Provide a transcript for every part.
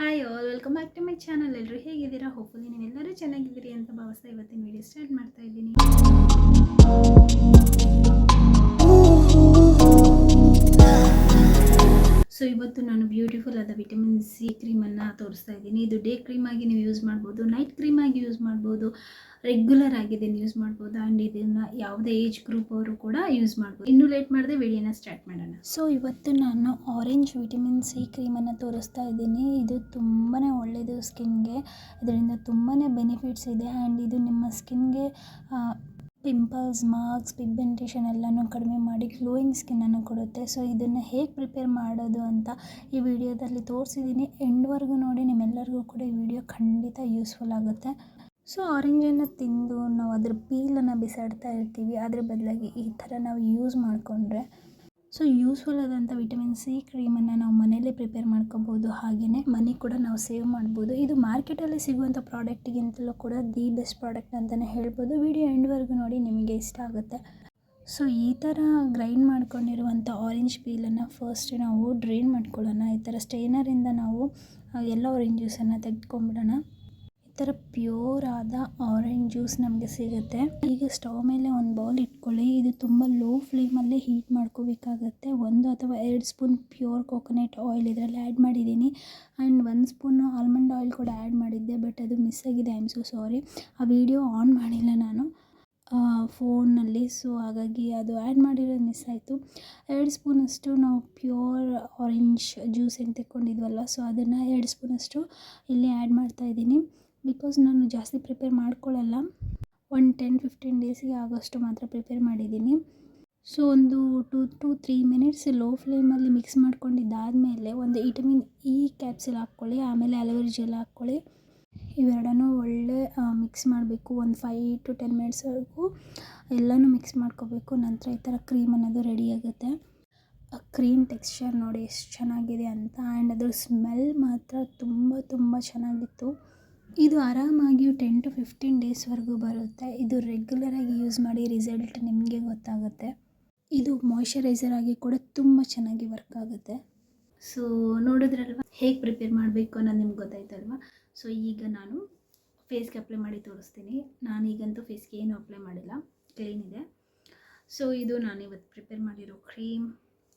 Hi all welcome back to my channel ಎಲ್ಲರೂ ಹೇಗಿದ್ದೀರಾ? Hopefully ನೀವೆಲ್ಲರೂ ಚೆನ್ನಾಗಿದ್ದೀರಿ ಅಂತ ಭಾವಿಸ್ತಾ ಇವತ್ತಿನ ವಿಡಿಯೋ ಸ್ಟಾರ್ಟ್ ಮಾಡ್ತಾ ಇದ್ದೀನಿ. ಸೊ ಇವತ್ತು ನಾನು ಬ್ಯೂಟಿಫುಲ್ ಆದ ವಿಟಮಿನ್ ಸಿ ಕ್ರೀಮನ್ನು ತೋರಿಸ್ತಾ ಇದ್ದೀನಿ. ಇದು ಡೇ ಕ್ರೀಮ್ ಆಗಿ ನೀವು ಯೂಸ್ ಮಾಡ್ಬೋದು ನೈಟ್ ಕ್ರೀಮ್ ಆಗಿ ಯೂಸ್ ಮಾಡ್ಬೋದು. ರೆಗ್ಯುಲರ್ ಆಗಿ ಇದನ್ನು ಯೂಸ್ ಮಾಡ್ಬೋದು? ಆ್ಯಂಡ್ ಇದನ್ನು ಯಾವುದೇ ಏಜ್ ಗ್ರೂಪ್ ಅವರು ಕೂಡ ಯೂಸ್ ಮಾಡ್ಬೋದು. ಇನ್ನೂ ಲೇಟ್ ಮಾಡದೆ ವಿಡಿಯೋನ ಸ್ಟಾರ್ಟ್ ಮಾಡೋಣ. ಸೊ ಇವತ್ತು ನಾನು ಆರೆಂಜ್ ವಿಟಮಿನ್ ಸಿ ಕ್ರೀಮನ್ನು ತೋರಿಸ್ತಾ ಇದ್ದೀನಿ. ಇದು ತುಂಬಾ ಒಳ್ಳೆಯದು ಸ್ಕಿನ್ಗೆ ಇದರಿಂದ ತುಂಬಾ ಬೆನಿಫಿಟ್ಸ್ ಇದೆ. ಆ್ಯಂಡ್ ಇದು ನಿಮ್ಮ ಸ್ಕಿನ್ಗೆ ಪಿಂಪಲ್ಸ್ ಮಾರ್ಕ್ಸ್ ಪಿಗ್ಮೆಂಟೇಷನ್ ಎಲ್ಲನೂ ಕಡಿಮೆ ಮಾಡಿ ಗ್ಲೋಯಿಂಗ್ ಸ್ಕಿನ್ನನ್ನು ಕೊಡುತ್ತೆ. ಸೊ ಇದನ್ನು ಹೇಗೆ ಪ್ರಿಪೇರ್ ಮಾಡೋದು ಅಂತ ಈ ವಿಡಿಯೋದಲ್ಲಿ ತೋರಿಸಿದ್ದೀನಿ. ಎಂಡ್ವರೆಗೂ ನೋಡಿ, ನಿಮ್ಮೆಲ್ಲರಿಗೂ ಕೂಡ ಈ ವಿಡಿಯೋ ಖಂಡಿತ ಯೂಸ್ಫುಲ್ ಆಗುತ್ತೆ. ಸೊ ಆರೆಂಜನ್ನು ತಿಂದು ನಾವು ಅದ್ರ ಪೀಲನ್ನು ಬಿಸಾಡ್ತಾ ಇರ್ತೀವಿ, ಅದ್ರ ಬದಲಾಗಿ ಈ ಥರ ನಾವು ಯೂಸ್ ಮಾಡಿಕೊಂಡ್ರೆ ಸೊ ಯೂಸ್ಫುಲ್ ಆದಂಥ ವಿಟಮಿನ್ ಸಿ ಕ್ರೀಮನ್ನು ನಾವು ಮನೆಯಲ್ಲೇ ಪ್ರಿಪೇರ್ ಮಾಡ್ಕೋಬೋದು, ಹಾಗೆಯೇ ಮನಿ ಕೂಡ ನಾವು ಸೇವ್ ಮಾಡ್ಬೋದು. ಇದು ಮಾರ್ಕೆಟಲ್ಲಿ ಸಿಗುವಂಥ ಪ್ರಾಡಕ್ಟಿಗಿಂತಲೂ ಕೂಡ ದಿ ಬೆಸ್ಟ್ ಪ್ರಾಡಕ್ಟ್ ಅಂತಲೇ ಹೇಳ್ಬೋದು. ವಿಡಿಯೋ ಎಂಡ್ವರೆಗೂ ನೋಡಿ, ನಿಮಗೆ ಇಷ್ಟ ಆಗುತ್ತೆ. ಸೊ ಈ ಥರ ಗ್ರೈಂಡ್ ಮಾಡ್ಕೊಂಡಿರುವಂಥ ಆರೆಂಜ್ ಪೀಲನ್ನು ಫಸ್ಟ್ ನಾವು ಡ್ರೈನ್ ಮಾಡ್ಕೊಳ್ಳೋಣ. ಈ ಥರ ಸ್ಟೇನರಿಂದ ನಾವು ಎಲ್ಲ ಆರೆಂಜ್ ಜ್ಯೂಸನ್ನು ತೆಗೆದುಕೊಂಬಿಡೋಣ. ಈ ಥರ ಪ್ಯೂರ್ ಆದ ಆರೆಂಜ್ ಜ್ಯೂಸ್ ನಮಗೆ ಸಿಗುತ್ತೆ. ಈಗ ಸ್ಟವ್ ಮೇಲೆ ಒಂದು ಬೌಲ್ ಇಟ್ಕೊಳ್ಳಿ. ಇದು ತುಂಬ ಲೋ ಫ್ಲೇಮಲ್ಲೇ ಹೀಟ್ ಮಾಡ್ಕೋಬೇಕಾಗತ್ತೆ. ಒಂದು ಅಥವಾ ಎರಡು ಸ್ಪೂನ್ ಪ್ಯೂರ್ ಕೋಕೋನಟ್ ಆಯಿಲ್ ಇದರಲ್ಲಿ ಆ್ಯಡ್ ಮಾಡಿದ್ದೀನಿ. ಆ್ಯಂಡ್ ಒಂದು ಸ್ಪೂನು ಆಲ್ಮಂಡ್ ಆಯಿಲ್ ಕೂಡ ಆ್ಯಡ್ ಮಾಡಿದ್ದೆ ಬಟ್ ಅದು ಮಿಸ್ ಆಗಿದೆ. ಐ ಆಮ್ ಸೊ ಸಾರಿ ಆ ವಿಡಿಯೋ ಆನ್ ಮಾಡಿಲ್ಲ ನಾನು. ಫೋನಲ್ಲಿ ಸೊ ಹಾಗಾಗಿ ಅದು ಆ್ಯಡ್ ಮಾಡಿರೋದು ಮಿಸ್ ಆಯಿತು. ಎರಡು ಸ್ಪೂನಷ್ಟು ನಾವು ಪ್ಯೂರ್ ಆರೆಂಜ್ ಜ್ಯೂಸ್ ಏನು ತೆಕ್ಕೊಂಡಿದ್ವಲ್ಲ ಸೊ ಅದನ್ನು ಎರಡು ಸ್ಪೂನಷ್ಟು ಇಲ್ಲಿ ಆ್ಯಡ್ ಮಾಡ್ತಾಯಿದ್ದೀನಿ ಬಿಕಾಸ್ ನಾನು ಜಾಸ್ತಿ ಪ್ರಿಪೇರ್ ಮಾಡ್ಕೊಳ್ಳಲ್ಲ ಒಂದು ಟೆನ್ ಫಿಫ್ಟೀನ್ ಡೇಸಿಗೆ ಆಗೋಷ್ಟು ಮಾತ್ರ ಪ್ರಿಪೇರ್ ಮಾಡಿದ್ದೀನಿ. ಸೊ ಒಂದು two two three minutes low ಫ್ಲೇಮಲ್ಲಿ ಮಿಕ್ಸ್ ಮಾಡ್ಕೊಂಡಿದ್ದಾದಮೇಲೆ ಒಂದು ವಿಟಮಿನ್ ಇ ಕ್ಯಾಪ್ಸಿಲ್ ಹಾಕ್ಕೊಳ್ಳಿ, ಆಮೇಲೆ ಅಲೋವೆರಾ ಜೆಲ್ ಹಾಕ್ಕೊಳ್ಳಿ. ಇವೆರಡನ್ನೂ ಒಳ್ಳೆ ಮಿಕ್ಸ್ ಮಾಡಬೇಕು. ಒಂದು ಫೈ ಟು ಟೆನ್ ಮಿನಿಟ್ಸ್ವರೆಗೂ ಎಲ್ಲನೂ ಮಿಕ್ಸ್ ಮಾಡ್ಕೋಬೇಕು. ನಂತರ ಈ ಥರ ಕ್ರೀಮ್ ಅನ್ನೋದು ರೆಡಿ ಆಗುತ್ತೆ. ಆ ಕ್ರೀಮ್ ಟೆಕ್ಸ್ಚರ್ ನೋಡಿ ಎಷ್ಟು ಚೆನ್ನಾಗಿದೆ ಅಂತ. ಆ್ಯಂಡ್ ಅದ್ರ ಸ್ಮೆಲ್ ಮಾತ್ರ ತುಂಬ ತುಂಬ ಚೆನ್ನಾಗಿತ್ತು. ಇದು ಆರಾಮಾಗಿ ಟೆನ್ ಟು ಫಿಫ್ಟೀನ್ ಡೇಸ್ವರೆಗೂ ಬರುತ್ತೆ. ಇದು ರೆಗ್ಯುಲರಾಗಿ ಯೂಸ್ ಮಾಡಿ ರಿಸಲ್ಟ್ ನಿಮಗೆ ಗೊತ್ತಾಗುತ್ತೆ. ಇದು ಮಾಯ್ಶ್ಚರೈಸರ್ ಆಗಿ ಕೂಡ ತುಂಬ ಚೆನ್ನಾಗಿ ವರ್ಕ್ ಆಗುತ್ತೆ. ಸೊ ನೋಡಿದ್ರಲ್ವ? ಹೇಗೆ ಪ್ರಿಪೇರ್ ಮಾಡಬೇಕು ಅನ್ನೋದು ನಿಮ್ಗೆ ಗೊತ್ತಾಯ್ತಲ್ವ? ಸೊ ಈಗ ನಾನು ಫೇಸ್ಗೆ ಅಪ್ಲೈ ಮಾಡಿ ತೋರಿಸ್ತೀನಿ. ನಾನೀಗಂತೂ ಫೇಸ್ಗೆ ಏನು ಅಪ್ಲೈ ಮಾಡಿಲ್ಲ. ಕ್ಲೀನ್ ಇದೆ. ಸೊ ಇದು ನಾನು ಇವತ್ತು ಪ್ರಿಪೇರ್ ಮಾಡಿರೋ cream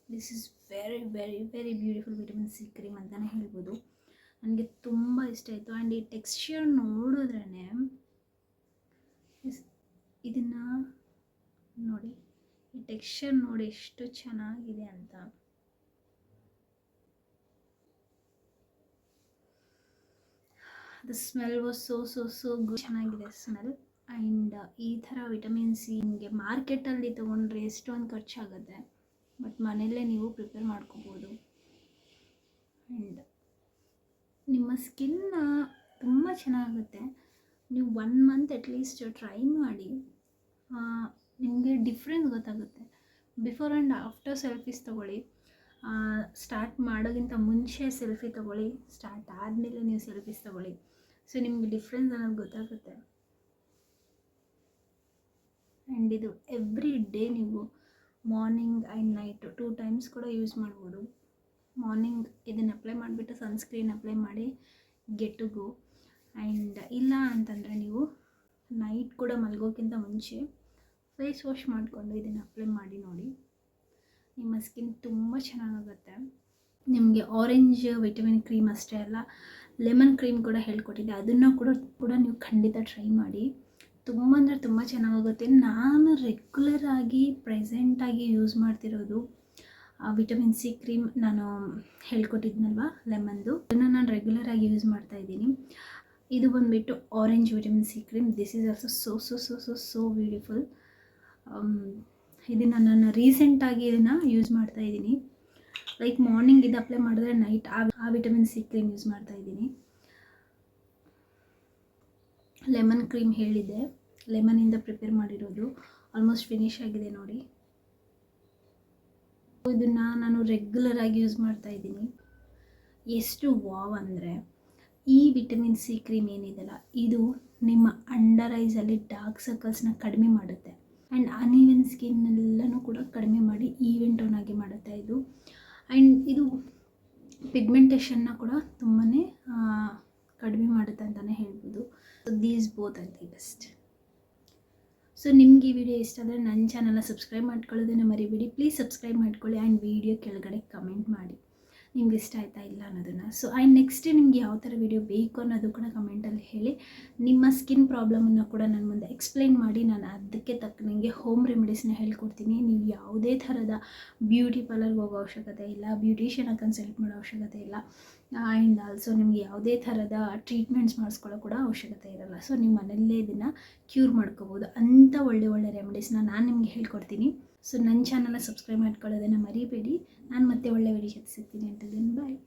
this is very very very beautiful vitamin C cream ಅಂತಲೇ ಹೇಳ್ಬೋದು. ನನಗೆ ತುಂಬ ಇಷ್ಟ ಆಯಿತು. ಆ್ಯಂಡ್ ಈ ಟೆಕ್ಸ್ಚರ್ ನೋಡಿದ್ರೇ ಇದನ್ನು ನೋಡಿ. ಈ ಟೆಕ್ಸ್ಚರ್ ನೋಡಿ ಎಷ್ಟು ಚೆನ್ನಾಗಿದೆ ಅಂತ. The smell was so so so good ಚೆನ್ನಾಗಿದೆ ಸ್ಮೆಲ್ ಆ್ಯಂಡ್ ಈ ಥರ ವಿಟಮಿನ್ ಸಿ ನಿಮಗೆ ಮಾರ್ಕೆಟಲ್ಲಿ ತೊಗೊಂಡ್ರೆ ಎಷ್ಟೊಂದು ಖರ್ಚಾಗುತ್ತೆ. ಬಟ್ ಮನೆಯಲ್ಲೇ ನೀವು ಪ್ರಿಪೇರ್ ಮಾಡ್ಕೋಬೋದು. ಆ್ಯಂಡ್ ನಿಮ್ಮ ಸ್ಕಿನ್ನ ತುಂಬ ಚೆನ್ನಾಗುತ್ತೆ. ನೀವು ಒನ್ ಮಂತ್ ಅಟ್ಲೀಸ್ಟ್ ಟ್ರೈ ಮಾಡಿ ನಿಮಗೆ ಡಿಫ್ರೆನ್ಸ್ ಗೊತ್ತಾಗುತ್ತೆ. ಬಿಫೋರ್ ಆ್ಯಂಡ್ ಆಫ್ಟರ್ ಸೆಲ್ಫೀಸ್ ತೊಗೊಳ್ಳಿ ಸ್ಟಾರ್ಟ್ ಮಾಡೋಕ್ಕಿಂತ ಮುಂಚೆ ಸೆಲ್ಫಿ ತೊಗೊಳ್ಳಿ ಸ್ಟಾರ್ಟ್ ಆದಮೇಲೆ ನೀವು ಸೆಲ್ಫೀಸ್ ತೊಗೊಳ್ಳಿ. ಸೊ ನಿಮಗೆ ಡಿಫ್ರೆನ್ಸ್ ಅನ್ನೋದು ಗೊತ್ತಾಗುತ್ತೆ. ಆ್ಯಂಡ್ ಇದು ಎವ್ರಿ ಡೇ ನೀವು morning and night two times ಕೂಡ ಯೂಸ್ ಮಾಡ್ಬೋದು. ಮಾರ್ನಿಂಗ್ ಇದನ್ನು ಅಪ್ಲೈ ಮಾಡಿಬಿಟ್ಟು ಸನ್ಸ್ಕ್ರೀನ್ ಅಪ್ಲೈ ಮಾಡಿ ಗೆಟ್ ಟು ಗೋ ಆ್ಯಂಡ್ ಇಲ್ಲ ಅಂತಂದರೆ ನೀವು ನೈಟ್ ಕೂಡ ಮಲಗೋಕ್ಕಿಂತ ಮುಂಚೆ ಫೇಸ್ ವಾಶ್ ಮಾಡಿಕೊಂಡು ಇದನ್ನು ಅಪ್ಲೈ ಮಾಡಿ ನೋಡಿ. ನಿಮ್ಮ ಸ್ಕಿನ್ ತುಂಬ ಚೆನ್ನಾಗಾಗುತ್ತೆ. ನಿಮಗೆ ಆರೆಂಜ್ ವಿಟಮಿನ್ ಕ್ರೀಮ್ ಅಷ್ಟೇ ಅಲ್ಲ ಲೆಮನ್ ಕ್ರೀಮ್ ಕೂಡ ಹೇಳ್ಕೊಟ್ಟಿದ್ದೆ. ಅದನ್ನು ಕೂಡ ಕೂಡ ನೀವು ಖಂಡಿತ ಟ್ರೈ ಮಾಡಿ. ತುಂಬ ಅಂದರೆ ತುಂಬ ಚೆನ್ನಾಗಾಗುತ್ತೆ. ನಾನು ರೆಗ್ಯುಲರ್ ಆಗಿ ಪ್ರೆಸೆಂಟಾಗಿ ಯೂಸ್ ಮಾಡ್ತಿರೋದು ವಿಟಮಿನ್ ಸಿ ಕ್ರೀಮ್ ನಾನು ಹೇಳ್ಕೊಟ್ಟಿದ್ನಲ್ವ ಲೆಮನ್ದು ಅದನ್ನು ನಾನು ರೆಗ್ಯುಲರ್ ಆಗಿ ಯೂಸ್ ಮಾಡ್ತಾ ಇದ್ದೀನಿ. ಇದು ಬಂದುಬಿಟ್ಟು orange vitamin C cream this is also so so so so so beautiful ಇದನ್ನು ನಾನು ರೀಸೆಂಟಾಗಿ ಇದನ್ನು ಯೂಸ್ ಮಾಡ್ತಾ ಇದ್ದೀನಿ. ಲೈಕ್ ಮಾರ್ನಿಂಗ್ ಇದು ಅಪ್ಲೈ ಮಾಡಿದ್ರೆ ನೈಟ್ ಆ ಆ ವಿಟಮಿನ್ ಸಿ ಕ್ರೀಮ್ ಯೂಸ್ ಮಾಡ್ತಾ ಇದ್ದೀನಿ. ಲೆಮನ್ ಕ್ರೀಮ್ ಹೇಳಿದ್ದೆ. ಲೆಮನಿಂದ ಪ್ರಿಪೇರ್ ಮಾಡಿರೋದು. ಆಲ್ಮೋಸ್ಟ್ ಫಿನಿಶ್ ಆಗಿದೆ ನೋಡಿ. ಇದನ್ನು ನಾನು ರೆಗ್ಯುಲರ್ ಆಗಿ ಯೂಸ್ ಮಾಡ್ತಾ ಇದ್ದೀನಿ. ಎಷ್ಟು ವಾವ್ ಅಂದರೆ, ಈ ವಿಟಮಿನ್ ಸಿ ಕ್ರೀಮ್ ಏನಿದೆಯಲ್ಲ, ಇದು ನಿಮ್ಮ ಅಂಡರ್ ಐಸಲ್ಲಿ ಡಾರ್ಕ್ ಸರ್ಕಲ್ಸ್ನ ಕಡಿಮೆ ಮಾಡುತ್ತೆ. ಆ್ಯಂಡ್ ಸ್ಕಿನ್ ಸ್ಕಿನ್ನೆಲ್ಲನೂ ಕೂಡ ಕಡಿಮೆ ಮಾಡಿ ಈವೆನ್ ಟೋನ್ ಆಗಿ ಮಾಡುತ್ತೆ ಇದು. ಆ್ಯಂಡ್ ಇದು ಪಿಗ್ಮೆಂಟೇಷನ್ನ ಕೂಡ ತುಂಬಾ ಕಡಿಮೆ ಮಾಡುತ್ತೆ ಅಂತಲೇ ಹೇಳ್ಬೋದು. These both are the best so ನಿಮ್ಗೆ ಈ ವಿಡಿಯೋ ಇಷ್ಟ ಆದರೆ ನನ್ನ ಚಾನಲ್ನ ಸಬ್ಸ್ಕ್ರೈಬ್ ಮಾಡ್ಕೊಳ್ಳೋದನ್ನು ಮರಿಬೇಡಿ. ಪ್ಲೀಸ್ ಸಬ್ಸ್ಕ್ರೈಬ್ ಮಾಡ್ಕೊಳ್ಳಿ ಆ್ಯಂಡ್ ವಿಡಿಯೋ ಕೆಳಗಡೆ ಕಮೆಂಟ್ ಮಾಡಿ. ನಿಮ್ಗೆ ಇಷ್ಟ ಆಯ್ತಾ ಇಲ್ಲ ಅನ್ನೋದನ್ನು. ಸೊ ಆ್ಯಂಡ್ ನೆಕ್ಸ್ಟ್ ನಿಮ್ಗೆ ಯಾವ ಥರ ವಿಡಿಯೋ ಬೇಕು ಅನ್ನೋದು ಕೂಡ ಕಮೆಂಟಲ್ಲಿ ಹೇಳಿ. ನಿಮ್ಮ ಸ್ಕಿನ್ ಪ್ರಾಬ್ಲಮನ್ನು ಕೂಡ ನನ್ನ ಮುಂದೆ ಎಕ್ಸ್ಪ್ಲೈನ್ ಮಾಡಿ. ನಾನು ಅದಕ್ಕೆ ತಕ್ಕನಂಗೆ ಹೋಮ್ ರೆಮಿಡೀಸ್ನ ಹೇಳ್ಕೊಡ್ತೀನಿ. ನೀವು ಯಾವುದೇ ಥರದ ಬ್ಯೂಟಿ ಪಾರ್ಲರ್ಗೆ ಹೋಗೋ ಅವಶ್ಯಕತೆ ಇಲ್ಲ ಬ್ಯೂಟಿಷಿಯನ್ನ ಕನ್ಸಲ್ಟ್ ಮಾಡೋ ಅವಶ್ಯಕತೆ ಇಲ್ಲ. ಆ್ಯಂಡ್ ಆಲ್ಸೋ ನಿಮಗೆ ಯಾವುದೇ ಥರದ ಟ್ರೀಟ್ಮೆಂಟ್ಸ್ ಮಾಡಿಸ್ಕೊಳ್ಳೋ ಕೂಡ ಅವಶ್ಯಕತೆ ಇರಲ್ಲ. ಸೊ ನೀವು ಮನೆಯಲ್ಲೇ ಇದನ್ನು ಕ್ಯೂರ್ ಮಾಡ್ಕೋಬೋದು. ಅಂಥ ಒಳ್ಳೆ ಒಳ್ಳೆ ರೆಮಿಡೀಸ್ನ ನಾನು ನಿಮಗೆ ಹೇಳ್ಕೊಡ್ತೀನಿ. ಸೊ ನನ್ನ ಚಾನಲ್ನ ಸಬ್ಸ್ಕ್ರೈಬ್ ಮಾಡ್ಕೊಳ್ಳೋದನ್ನು ಮರಿಬೇಡಿ. ನಾನು ಮತ್ತೆ ಒಳ್ಳೆ ವಿಡಿಯೋ ಸಿಗ್ತೀನಿ. ಅಂತ ಬಾಯ್